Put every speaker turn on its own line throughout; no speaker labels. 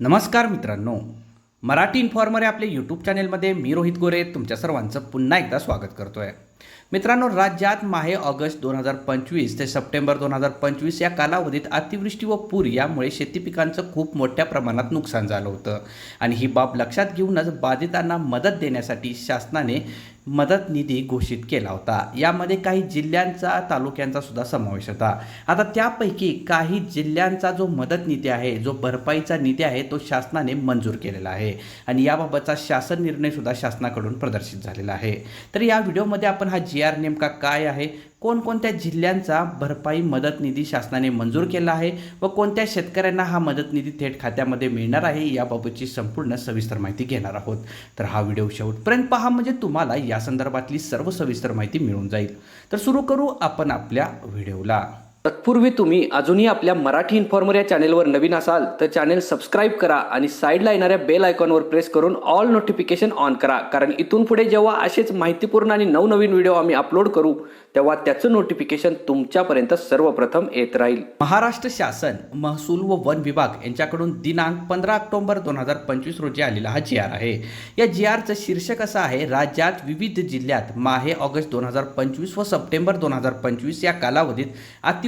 नमस्कार मित्रांनो. मराठी इन्फॉर्मर या आपल्या यूट्यूब चॅनेलमध्ये मी रोहित गोरे तुमच्या सर्वांचं पुन्हा एकदा स्वागत करतो आहे मित्रांनो राज्यात माहे ऑगस्ट दोन हजार पंचवीस ते सप्टेंबर दोन हजार पंचवीस या कालावधीत अतिवृष्टी व पूर यामुळे शेती पिकांचं खूप मोठ्या प्रमाणात नुकसान झालं होतं. आणि ही बाब लक्षात घेऊनच बाधितांना मदत देण्यासाठी शासनाने मदत निधी घोषित केला होता. यामध्ये काही जिल्ह्यांचा तालुक्यांचा सुद्धा समावेश होता. आता त्यापैकी काही जिल्ह्यांचा जो मदत निधी आहे जो भरपाईचा निधी आहे तो शासनाने मंजूर केलेला आहे. आणि याबाबतचा शासन निर्णय सुद्धा शासनाकडून प्रदर्शित झालेला आहे. तर या व्हिडिओमध्ये आपण हा जी आर नेमका काय आहे कोणकोणत्या जिल्ह्यांचा भरपाई मदत निधी शासनाने मंजूर केला आहे व कोणत्या शेतकऱ्यांना हा मदत निधी थेट खात्यामध्ये मिळणार आहे याबाबतची संपूर्ण सविस्तर माहिती घेणार आहोत. तर हा व्हिडिओ शेवटपर्यंत पहा म्हणजे तुम्हाला या संदर्भातली सर्व सविस्तर माहिती मिळून जाईल. तर सुरू करू आपण आपल्या व्हिडिओला.
तत्पूर्वी तुम्ही अजूनही आपल्या मराठी इन्फॉर्मर या चॅनेलवर नवीन असाल तर चॅनेल सबस्क्राईब करा आणि साईडला येणाऱ्या बेल आयकॉनवर प्रेस करून ऑल नोटिफिकेशन ऑन करा. कारण इथून पुढे जेव्हा असेच माहितीपूर्ण आणि नवनवीन व्हिडिओ आम्ही अपलोड करू तेव्हा त्याचं नोटिफिकेशन तुमच्यापर्यंत सर्वप्रथम येत राहील.
महाराष्ट्र शासन महसूल व वन विभाग यांच्याकडून दिनांक पंधरा ऑक्टोबर दोन हजार पंचवीस रोजी आलेला हा जी आर आहे. या जी आरचं शीर्षक असं आहे राज्यात विविध जिल्ह्यात माहे ऑगस्ट दोन हजार पंचवीस व सप्टेंबर दोन हजार पंचवीस या कालावधीत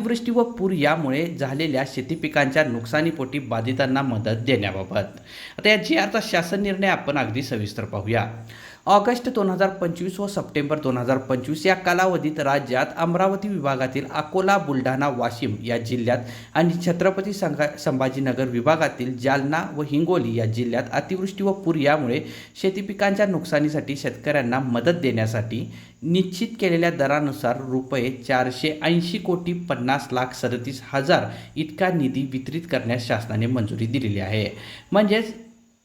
अतिवृष्टी व पूर यामुळे झालेल्या शेती पिकांच्या नुकसानीपोटी बाधितांना मदत देण्याबाबत. आता या जी आरचा शासन निर्णय आपण अगदी सविस्तर पाहूया. ऑगस्ट दोन हजार पंचवीस व सप्टेंबर दोन हजार पंचवीस या कालावधीत राज्यात अमरावती विभागातील अकोला बुलढाणा वाशिम या जिल्ह्यात आणि छत्रपती संघा संभाजीनगर विभागातील जालना व हिंगोली या जिल्ह्यात अतिवृष्टी व पूर यामुळे शेती पिकांच्या नुकसानीसाठी शेतकऱ्यांना मदत देण्यासाठी निश्चित केलेल्या दरानुसार रुपये चारशे ऐंशी कोटी पन्नास लाख सदतीस हजार इतका निधी वितरित करण्यास शासनाने मंजुरी दिलेली आहे. म्हणजेच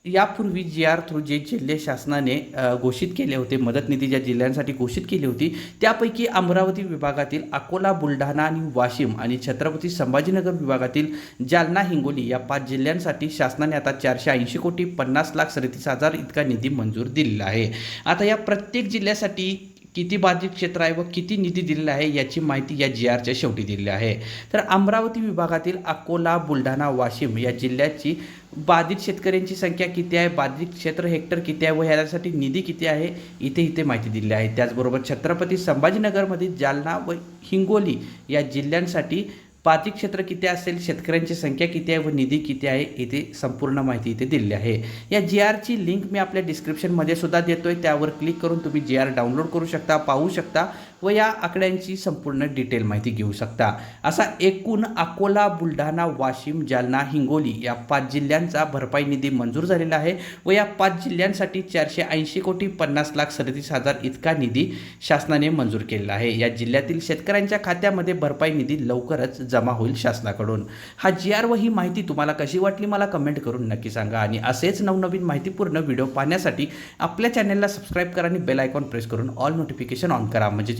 यापूर्वी जी आर थ्रू जे जिल्हे शासनाने घोषित केले होते मदत निधी ज्या जिल्ह्यांसाठी घोषित केली होती त्यापैकी अमरावती विभागातील अकोला बुलढाणा आणि वाशिम आणि छत्रपती संभाजीनगर विभागातील जालना हिंगोली या पाच जिल्ह्यांसाठी शासनाने आता चारशे ऐंशी कोटी पन्नास लाख सदतीस हजार इतका निधी मंजूर दिलेला आहे. आता या प्रत्येक जिल्ह्यासाठी किती बाधित क्षेत्र आहे व किती निधी दिलेला आहे याची माहिती या जी आरच्या शेवटी दिलेली आहे. तर अमरावती विभागातील अकोला बुलढाणा वाशिम या जिल्ह्याची बाधित शेतकऱ्यांची संख्या किती आहे? बाधित क्षेत्र हेक्टर किती आहे व ह्यासाठी निधी किती आहे? इथे इथे माहिती दिलेली आहे. त्याचबरोबर छत्रपती संभाजीनगरमधील जालना व हिंगोली या जिल्ह्यांसाठी बाधित क्षेत्र किती असेल शेतकऱ्यांची संख्या किती आहे व निधी किती आहे इथे संपूर्ण माहिती इथे दिलेली आहे. या जी आरची लिंक मी आपल्या डिस्क्रिप्शनमध्ये सुद्धा देतोय. त्यावर क्लिक करून तुम्ही जी आर डाउनलोड करू शकता पाहू शकता. व या आकड्यांची संपूर्ण डिटेल माहिती घेऊ शकता. असा एकूण अकोला बुलढाणा वाशिम जालना हिंगोली या पाच जिल्ह्यांचा भरपाई निधी मंजूर झालेला आहे व या पाच जिल्ह्यांसाठी चारशे ऐंशी कोटी पन्नास लाख सदतीस हजार इतका निधी शासनाने मंजूर केलेला आहे. या जिल्ह्यातील शेतकऱ्यांच्या खात्यामध्ये भरपाई निधी लवकरच जमा होईल शासनाकडून. हा जी आर व ही माहिती तुम्हाला कशी वाटली मला कमेंट करून नक्की सांगा आणि असेच नवनवीन माहितीपूर्ण व्हिडिओ पाहण्यासाठी आपल्या चॅनलला सबस्क्राईब करा आणि बेल आयकॉन प्रेस करून ऑल नोटिफिकेशन ऑन करा. म्हणजेच